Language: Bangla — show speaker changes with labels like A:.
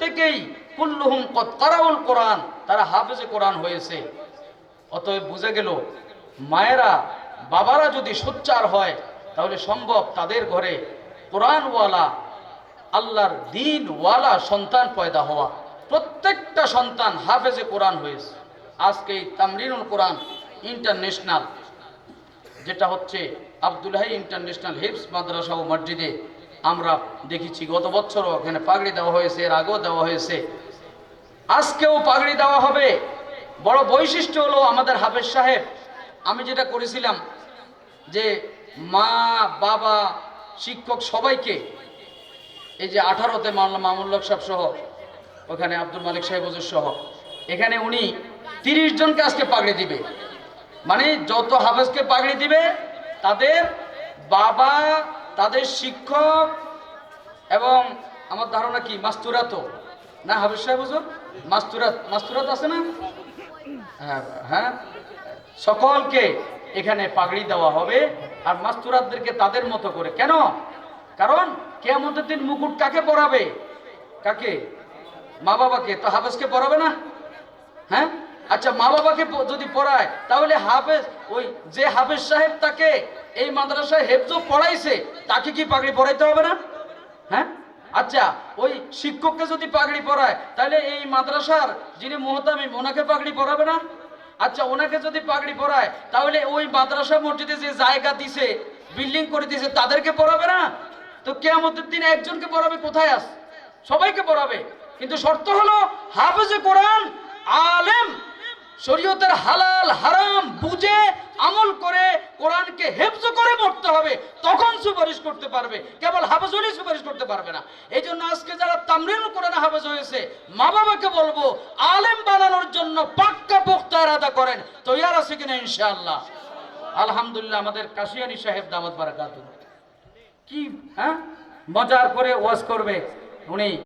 A: প্রত্যেকেই কুল্লুহুম কত কারাউল কোরআন, তারা হাফেজে কোরআন হয়েছে। অতএব বুঝে গেল, মায়েরা, বাবারা যদি সোচ্চার হয়, তাহলে সম্ভব তাদের ঘরে কোরআনওয়ালা, আল্লাহর দিনওয়ালা সন্তান পয়দা হওয়া। প্রত্যেকটা সন্তান হাফেজে কোরআন হয়েছে। আজকে এই তামরিনুল কোরআন ইন্টারন্যাশনাল, যেটা হচ্ছে আবদুল্লাহ ইন্টারন্যাশনাল হিপস মাদ্রাসা ও মসজিদে আমরা দেখেছি, গত বছরও ওখানে পাগড়ি দেওয়া হয়েছে এর আগেও দেওয়া হয়েছে। আজকেও পাগড়ি দেওয়া হবে। বড় বৈশিষ্ট্য হলো আমাদের হাফেজ সাহেব, আমি যেটা করেছিলাম যে মা, বাবা, শিক্ষক সবাইকে, এই যে আঠারোতে মামলা মামুল্লক সাহেব সহ, ওখানে আব্দুল মালিক সাহেব হুজুর সহ, এখানে উনি তিরিশ জনকে আজকে পাগড়ি দিবে। মানে যত হাফেজকে পাগড়ি দিবে, তাদের বাবা তাদের শিক্ষক এবং আমার ধারণা কি, মাস্তুরাত? না, হাফেজ সাহেব হুজুর? মাস্তুরাত মাস্তুরাত আছে না? হ্যাঁ হ্যাঁ। সকলকে এখানে পাগড়ি দেওয়া হবে আর মাস্তুরাতদেরকে তাদের মতো করে। কেন? কারণ কেয়ামতের দিন মুকুট কাকে পরাবে? কাকে? মা বাবাকে তো হাফেজকে পরাবে না? হ্যাঁ? আচ্ছা মা বাবাকে যদি পড়ায়, তাহলে হাফেজ, ওই যে হাফেজ সাহেব তাকে এই মাদ্রাসায় হেফজো পড়াইছে, তাকে কি পাগড়ি পড়াইতে হবে না? হ্যাঁ? আচ্ছা ওই শিক্ষককে যদি পাগড়ি পরায়, তাহলে এই মাদ্রাসার যিনি মোহতামিম, ওনাকে পাগড়ি পরাবে না? আচ্ছা ওনাকে যদি পাগড়ি পরায়, তাহলে ওই মাদ্রাসা মসজিদে যে জায়গা দিছে, বিল্ডিং করে দিছে, তাদেরকে পড়াবে না? তো কেয়ামতের দিন একজনকে পড়াবে কোথায় আস? সবাইকে পড়াবে কিন্তু শর্ত হলো, হাফেজে কোরআন আলেম। শরীয়তের হালাল, হারাম বুঝে আমল করে কোরআনকে হেফজ করে মরতে হবে, তখন সুপারিশ করতে পারবে। কেবল হাফেজ হলেই সুপারিশ করতে পারবে না। এই জন্য আজকে যারা তামরিন কোরআন হাফেজ হয়েছে মা বাবাকে বলব, আলেম বানানোর জন্য পাক্কা পোক্তা এরাদা করেন। তৈয়ার আছে কিনা ইনশাআল্লাহ? আলহামদুলিল্লাহ, আমাদের কাশিয়ানি সাহেব দামত বারাকাতুহ। কি হ্যাঁ? মজার করে ওয়াজ করবে। উনি